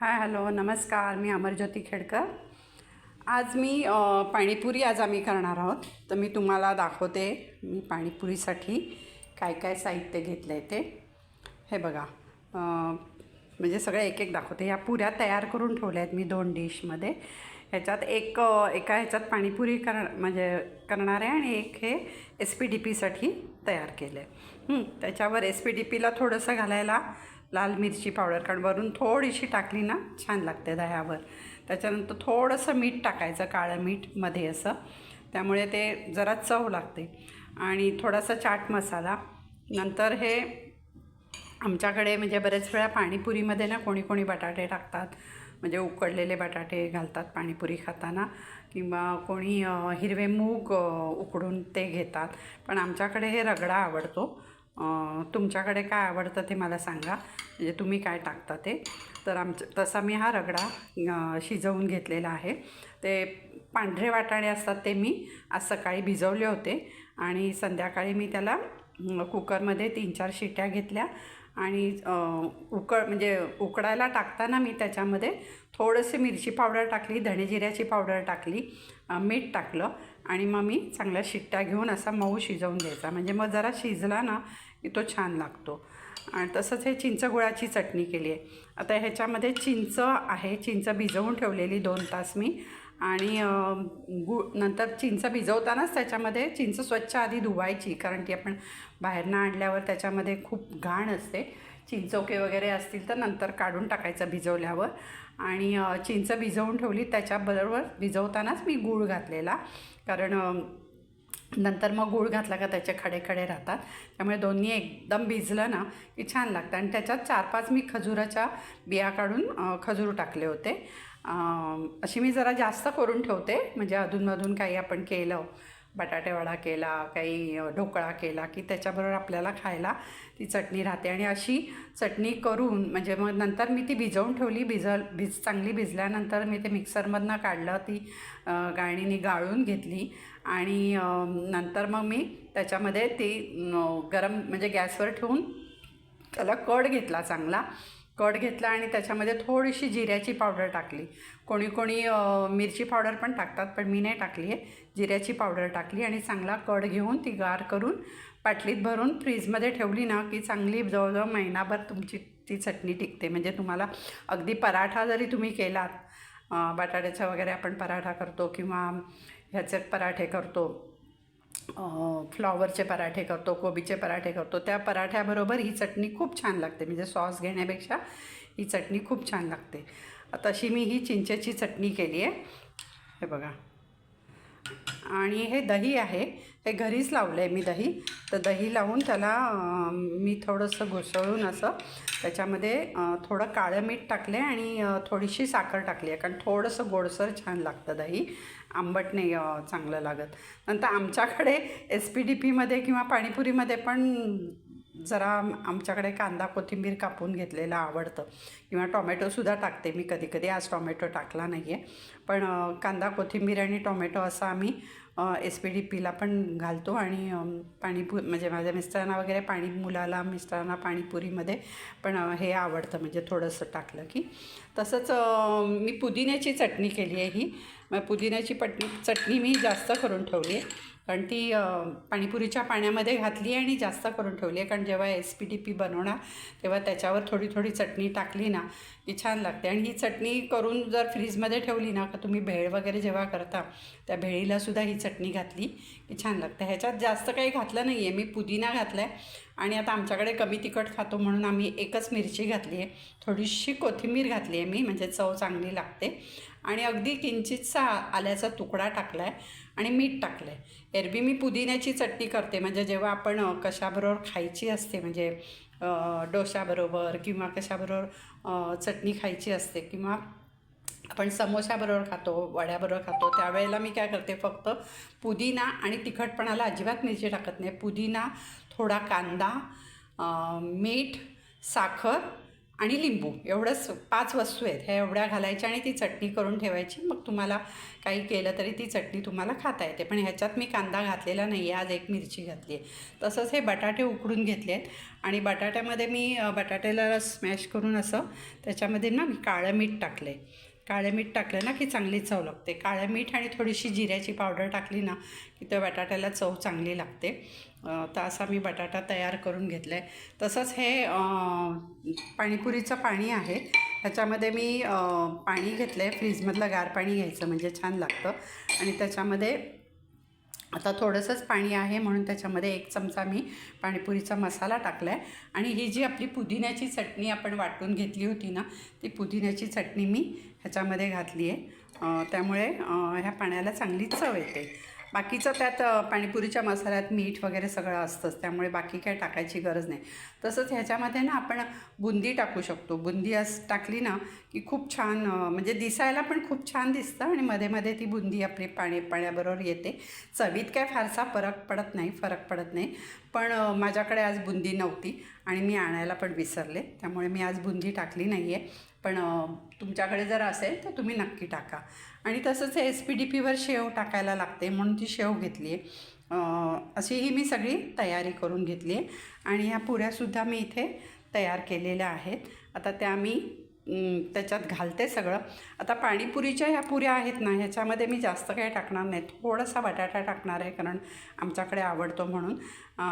Hi hello नमस्कार मी अमरज्योती खेडकर. आज मी पाणीपुरी आज आम्ही करणार आहोत. तर मी तुम्हाला दाखवते मी पाणीपुरीसाठी काय काय साहित्य घेतलं आहे ते. हे बघा म्हणजे सगळं एक एक दाखवते. ह्या पुऱ्या तयार करून ठेवल्या आहेत मी दोन डिशमध्ये. ह्याच्यात एक एका ह्याच्यात पाणीपुरी कर म्हणजे करणार आहे आणि एक हे एस पी डी पीसाठी तयार केलं आहे त्याच्यावर एस पी डी पीला थोडंसं घालायला लाल मिरची पावडर कारण वरून थोडीशी टाकली ना छान लागते दह्यावर. त्याच्यानंतर थोडंसं मीठ टाकायचं काळं मीठमध्ये असं. त्यामुळे ते जरा चव लागते. आणि थोडासा चाट मसाला. नंतर हे आमच्याकडे म्हणजे बरेच वेळा पाणीपुरीमध्ये ना कोणी कोणी बटाटे टाकतात. म्हणजे उकडलेले बटाटे घालतात पाणीपुरी खाताना. किंवा कोणी हिरवे मूग उकडून ते घेतात. पण आमच्याकडे हे रगडा आवडतो. तुमच्याकडे काय आवडतं ते मला सांगा. म्हणजे तुम्ही काय टाकता ते. तर आमचं तसा मी हा रगडा शिजवून घेतलेला आहे. ते पांढरे वाटाणे असतात ते मी आज सकाळी भिजवले होते. आणि संध्याकाळी मी त्याला कुकरमध्ये तीन चार शिट्या घेतल्या. आणि उकळ म्हणजे उकडायला टाकताना मी त्याच्यामध्ये थोडंसं मिरची पावडर टाकली धणेजिऱ्याची पावडर टाकली मीठ टाकलं आणि मग मी चांगल्या शिट्ट्या घेऊन असा मऊ शिजवून घ्यायचा म्हणजे मग जरा शिजला ना की तो छान लागतो. आणि तसंच हे चिंच गुळाची चटणी केली आहे. आता ह्याच्यामध्ये चिंच आहे. चिंच भिजवून ठेवलेली दोन तास मी. आणि गु नंतर चिंच भिजवतानाच त्याच्यामध्ये चिंच स्वच्छ आधी धुवायची कारण ती आपण बाहेरनं आणल्यावर त्याच्यामध्ये खूप घाण असते. चिंचोके वगैरे असतील तर नंतर काढून टाकायचं भिजवल्यावर. आणि चिंच भिजवून ठेवली त्याच्याबरोबर भिजवतानाच मी गूळ घातलेला. कारण नंतर मग गूळ घातला का त्याचे खडे खडे राहतात. त्यामुळे दोन्ही एकदम भिजलं ना की छान लागतं. आणि त्याच्यात चार पाच मी खजुराच्या बिया काढून खजूर टाकले होते. अशी मी जरा जास्त करून ठेवते. म्हणजे अधूनमधून काही आपण केलं बटाटेवडा केला काही ढोकळा केला की त्याच्याबरोबर आपल्याला खायला ती चटणी राहते. आणि अशी चटणी करून म्हणजे मग नंतर मी ती भिजवून ठेवली. भिजल भिज चांगली भिजल्यानंतर मी ते मिक्सरमधनं काढलं ती गाळणीने गाळून घेतली. आणि नंतर मग मी त्याच्यामध्ये ती गरम म्हणजे गॅसवर ठेवून त्याला कड घेतला चांगला. कट घेतला आणि त्याच्यामध्ये थोडीशी जिऱ्याची पावडर टाकली. कोणी कोणी मिरची पावडर पण टाकतात पण मी नाही टाकली आहे. जिऱ्याची पावडर टाकली आणि चांगला कड घेऊन ती गार करून पाटलीत भरून फ्रीजमध्ये ठेवली ना की चांगली जवळजवळ महिनाभर तुमची ती चटणी टिकते. म्हणजे तुम्हाला अगदी पराठा जरी तुम्ही केलात बटाट्याचा वगैरे आपण पराठा करतो किंवा ह्याचे पराठे करतो फ्लॉवरचे पराठे करतो कोबीचे पराठे करतो. त्या पराठ्याबरोबर ही चटणी खूप छान लागते. म्हणजे सॉस घेण्यापेक्षा ही चटणी खूप छान लागते. तशी मी ही चिंचेची चटणी केली आहे. हे बघा. आणि हे दही आहे. हे घरीच लावलं आहे मी दही. तर दही लावून त्याला मी थोडंसं घुसळून असं त्याच्यामध्ये थोडं काळं मीठ टाकले आणि थोडीशी साखर टाकली आहे. कारण थोडंसं गोडसर छान लागतं दही. आंबट नाही चांगलं लागत. नंतर आमच्याकडे एस पी डी पीमध्ये किंवा पाणीपुरीमध्ये पण जरा आमच्याकडे कांदा कोथिंबीर कापून घेतलेलं आवडतं. किंवा टॉमॅटोसुद्धा टाकते मी कधी कधी आज टॉमॅटो टाकला नाही आहे पण कांदा कोथिंबीर आणि टॉमॅटो असं आम्ही एस पी डी पीला पण घालतो. आणि अम, पाणीपु म्हणजे माझ्या मिस्टरांना वगैरे पाणी मुलाला मिस्टरांना पाणीपुरीमध्ये पण हे आवडतं. म्हणजे थोडंसं टाकलं की. तसंच मी पुदिन्याची चटणी केली आहे ही. मग पुदिन्याची पटणी चटणी मी जास्त करून ठेवली आहे. कारण ती पाणीपुरीच्या पाण्यामध्ये घातली आणि जास्त करून ठेवली आहे. कारण जेव्हा एस पी डी पी बनवणार तेव्हा त्याच्यावर थोडी थोडी चटणी टाकली ना की छान लागते. आणि ही चटणी करून जर फ्रीजमध्ये ठेवली ना का तुम्ही भेळ वगैरे जेव्हा करता त्या भेळीलासुद्धा ही चटणी घातली की छान लागते. ह्याच्यात जास्त काही घातलं नाही आहे मी पुदिना घातला आहे आणि आता आमच्याकडे कमी तिखट खातो म्हणून आम्ही एकच मिरची घातली आहे. थोडीशी कोथिंबीर घातली आहे मी म्हणजे चव चांगली लागते. आणि अगदी किंचितसा आल्याचा तुकडा टाकला आहे आणि मीठ टाकलं आहे एरबी मी पुदिन्याची चटणी करते. म्हणजे जेव्हा आपण कशाबरोबर खायची असते म्हणजे डोशाबरोबर किंवा कशाबरोबर चटणी खायची असते किंवा आपण समोसाबरोबर खातो वड्याबरोबर खातो त्यावेळेला मी काय करते फक्त पुदिना आणि तिखटपणाला अजिबात मिरची टाकत नाही. पुदिना थोडा कांदा मीठ साखर आणि लिंबू. एवढंच पाच वस्तू आहेत. ह्या एवढ्या घालायच्या आणि ती चटणी करून ठेवायची. मग तुम्हाला काही केलं तरी ती चटणी तुम्हाला खाता येते. पण ह्याच्यात मी कांदा घातलेला नाही आहे आज एक मिरची घातली आहे तसंच हे बटाटे उकडून घेतले आहेत आणि बटाट्यामध्ये मी बटाट्याला स्मॅश करून असं त्याच्यामध्ये ना मी काळं मीठ टाकलं आहे काळे मीठ टाकलं ना की चांगली चव लागते. काळं मीठ आणि थोडीशी जिऱ्याची पावडर टाकली ना की त्या बटाट्याला चव चांगली लागते. तर असा मी बटाटा तयार करून घेतला आहे तसंच हे पाणीपुरीचं पाणी आहे. ह्याच्यामध्ये मी पाणी घेतलं आहे फ्रीजमधलं गार पाणी घ्यायचं म्हणजे छान लागतं. आणि त्याच्यामध्ये आता थोडंसंच पाणी आहे म्हणून त्याच्यामध्ये एक चमचा मी पाणीपुरीचा मसाला टाकला आहे आणि ही जी आपली पुदिन्याची चटणी आपण वाटून घेतली होती ना ती पुदिन्याची चटणी मी ह्याच्यामध्ये घातली आहे त्यामुळे ह्या पाण्याला चांगली चव येते. बाकीचं त्यात पाणीपुरीच्या मसाल्यात मीठ वगैरे सगळं असतंच त्यामुळे बाकी काय टाकायची गरज नाही. तसंच ह्याच्यामध्ये ना आपण बुंदी टाकू शकतो. बुंदी अस टाकली ना की खूप छान म्हणजे दिसायला पण खूप छान दिसतं आणि मध्ये मध्ये ती बुंदी आपली पाणी पाण्याबरोबर येते. चवीत काय फारसा फरक पडत नाही फरक पडत नाही. पण माझ्याकडे आज बुंदी नव्हती आणि मी आणायला पण विसरले. त्यामुळे मी आज बुंदी टाकली नाही आहे पण तुमच्याकडे जर असेल तर तुम्ही नक्की टाका. आणि तसंच एस पी डी पीवर शेव टाकायला लागते म्हणून ती शेव घेतली आहे. अशी ही मी सगळी तयारी करून घेतली आहे. आणि ह्या पुऱ्यासुद्धा मी इथे तयार केलेल्या आहेत. आता त्या मी त्याच्यात घालते सगळं. आता पाणीपुरीच्या ह्या पुऱ्या आहेत ना ह्याच्यामध्ये मी जास्त काही टाकणार नाही. थोडासा बटाटा टाकणार आहे कारण आमच्याकडे आवडतो म्हणून.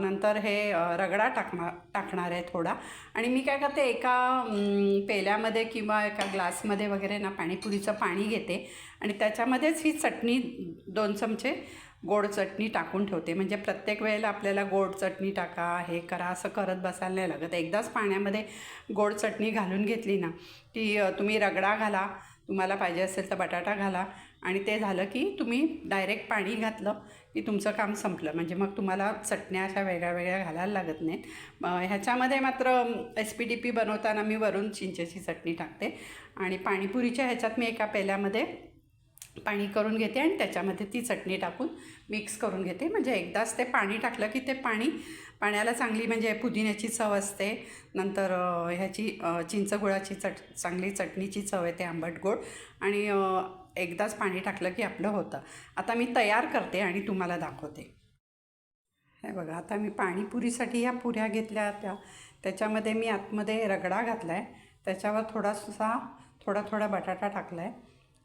नंतर हे रगडा टाकणार टाकणार आहे थोडा. आणि मी काय करते एका पेल्यामध्ये किंवा एका ग्लासमध्ये वगैरे ना पाणीपुरीचं पाणी घेते. आणि त्याच्यामध्येच ही चटणी दोन चमचे गोड चटणी टाकून ठेवते. म्हणजे प्रत्येक वेळेला आपल्याला गोड चटणी टाका हे करा असं करत बसायला नाही लागत. एकदाच पाण्यामध्ये गोड चटणी घालून घेतली ना की तुम्ही रगडा घाला तुम्हाला पाहिजे असेल तर बटाटा घाला. आणि ते झालं की तुम्ही डायरेक्ट पाणी घातलं की तुमचं काम संपलं. म्हणजे मग तुम्हाला चटण्या अशा वेगळ्या वेगळ्या घालायला लागत नाहीत. ह्याच्यामध्ये मात्र एस पी डी पी बनवताना मी वरून चिंचेची चटणी टाकते. आणि पाणीपुरीच्या ह्याच्यात मी एका पेल्यामध्ये पाणी करून घेते आणि त्याच्यामध्ये ती चटणी टाकून मिक्स करून घेते. म्हणजे एकदाच ते पाणी टाकलं की ते पाणी पाण्याला चांगली म्हणजे पुदिन्याची चव असते. नंतर ह्याची चिंचगुळाची चट चांगली चटणीची चव येते आंबट गोड. आणि एकदाच पाणी टाकलं की आपलं होतं. आता मी तयार करते आणि तुम्हाला दाखवते. हे बघा आता मी पाणीपुरीसाठी ह्या पुऱ्या घेतल्या त्या. त्याच्यामध्ये मी आतमध्ये रगडा घातला आहे त्याच्यावर थोडासा थोडा थोडा बटाटा टाकला आहे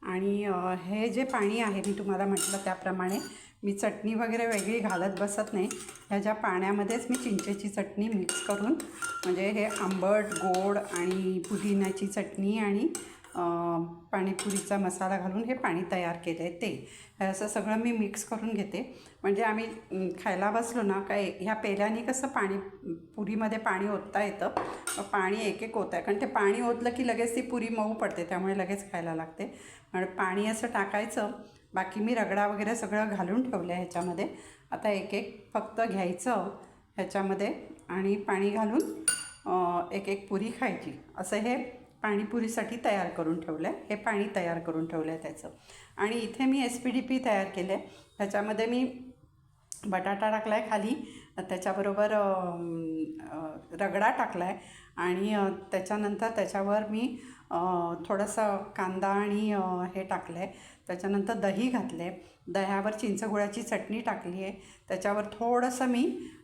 आणि हे जे पाणी आहे मी तुम्हाला म्हटलं त्याप्रमाणे मी चटणी वगैरे वेगळी घालत बसत नाही. ह्या ज्या पाण्यामध्येच मी चिंचेची चटणी मिक्स करून म्हणजे हे आंबट गोड आणि पुदिन्याची चटणी आणि पाणीपुरीचा मसाला घालून हे पाणी तयार केलं आहे ते. हे असं सगळं मी मिक्स करून घेते. म्हणजे आम्ही खायला बसलो ना काय ह्या पेल्याने कसं पाणी पुरीमध्ये पाणी ओतता येतं पाणी एक एक ओत आहे कारण ते पाणी ओतलं की लगेच ती पुरी मऊ पडते त्यामुळे लगेच खायला लागते. आणि पाणी असं टाकायचं. बाकी मी रगडा वगैरे सगळं घालून ठेवलं आहे ह्याच्यामध्ये. आता एक एक फक्त घ्यायचं ह्याच्यामध्ये आणि पाणी घालून एक एक पुरी खायची. असं हे पाणीपुरीसाठी तयार करून ठेवलं आहे हे पाणी तयार करून ठेवलं आहे त्याचं. आणि इथे मी एस पी डी पी तयार केलं आहे त्याच्यामध्ये मी बटाटा टाकला आहे खाली. त्याच्याबरोबर रगडा टाकला आहे आणि त्याच्यानंतर त्याच्यावर मी थोडंसं कांदा आणि हे टाकलं आहे त्याच्यानंतर दही घातलं आहे दह्यावर चिंचगुळाची चटणी टाकली आहे त्याच्यावर थोडंसं मी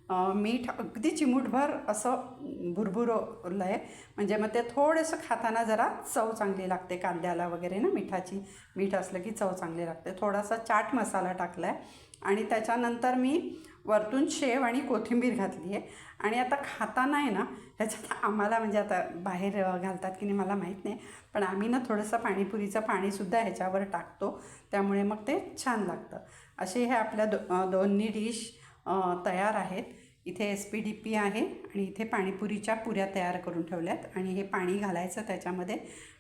मीठ अगदी चिमूटभर असं भुरभुरवलं आहे म्हणजे मग ते थोडंसं खाताना जरा चव चांगली लागते कांद्याला वगैरे ना मिठाची. मीठ असलं की चव चांगली लागते. थोडासा चाट मसाला टाकला आहे आणि त्याच्यानंतर मी वरतून शेव आणि कोथिंबीर घातली आहे. आणि आता खाताना आहे ना ह्याच्यात आम्हाला म्हणजे आता बाहेर घालतात की नाही मला माहीत नाही. पण आम्ही ना थोडंसं पाणीपुरीचं पाणीसुद्धा ह्याच्यावर टाकतो. त्यामुळे मग ते छान लागतं. असे हे आपल्या दो दोन्ही डिश तयार आहेत. इथे एस पी डी पी आहे आणि इथे पाणीपुरीच्या पुऱ्या तयार करून ठेवल्यात आणि हे पाणी घालायचं त्याच्यामध्ये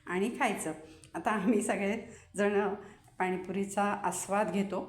आणि खायचं. आता आम्ही सगळेजण पाणीपुरीचा आस्वाद घेतो.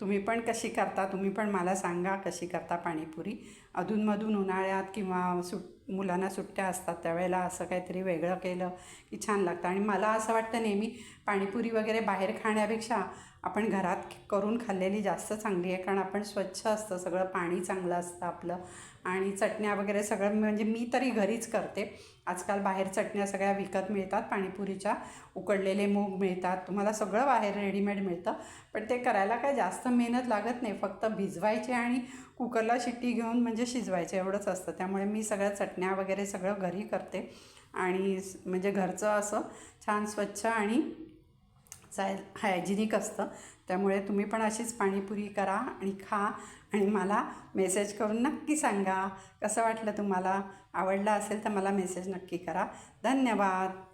तुम्ही पण कशी करता? तुम्ही पण मला सांगा कशी करता पाणीपुरी? अधूनमधून उन्हाळ्यात किंवा सुट मुलांना सुट्ट्या असतात त्यावेळेला असं काहीतरी वेगळं केलं की छान लागतं. आणि मला असं वाटतं नेहमी पाणीपुरी वगैरे बाहेर खाण्यापेक्षा आपण घरात करून खाल्लेली जास्त चांगली आहे कारण आपण स्वच्छ असतं सगळं पाणी चांगलं असतं आपलं. आणि चटण्या वगैरे सगळं म्हणजे मी तरी घरीच करते. आजकाल बाहेर चटण्या सगळ्या विकत मिळतात पाणीपुरीच्या. उकडलेले मूग मिळतात तुम्हाला सगळं बाहेर रेडीमेड मिळतं. पण ते करायला काय जास्त मेहनत लागत नाही फक्त भिजवायचे आणि कुकरला शिट्टी घेऊन म्हणजे शिजवायचे एवढंच असतं. त्यामुळे मी सगळ्या चटण्या वगैरे सगळं घरी करते. आणि म्हणजे घरचं असं छान स्वच्छ आणि चाय हायजिनिक असतं. त्यामुळे तुम्ही पण अशीच पाणीपुरी करा आणि खा आणि मला मेसेज करून नक्की सांगा. कसं वाटलं तुम्हाला? आवडलं असेल तर मला मेसेज नक्की करा. धन्यवाद.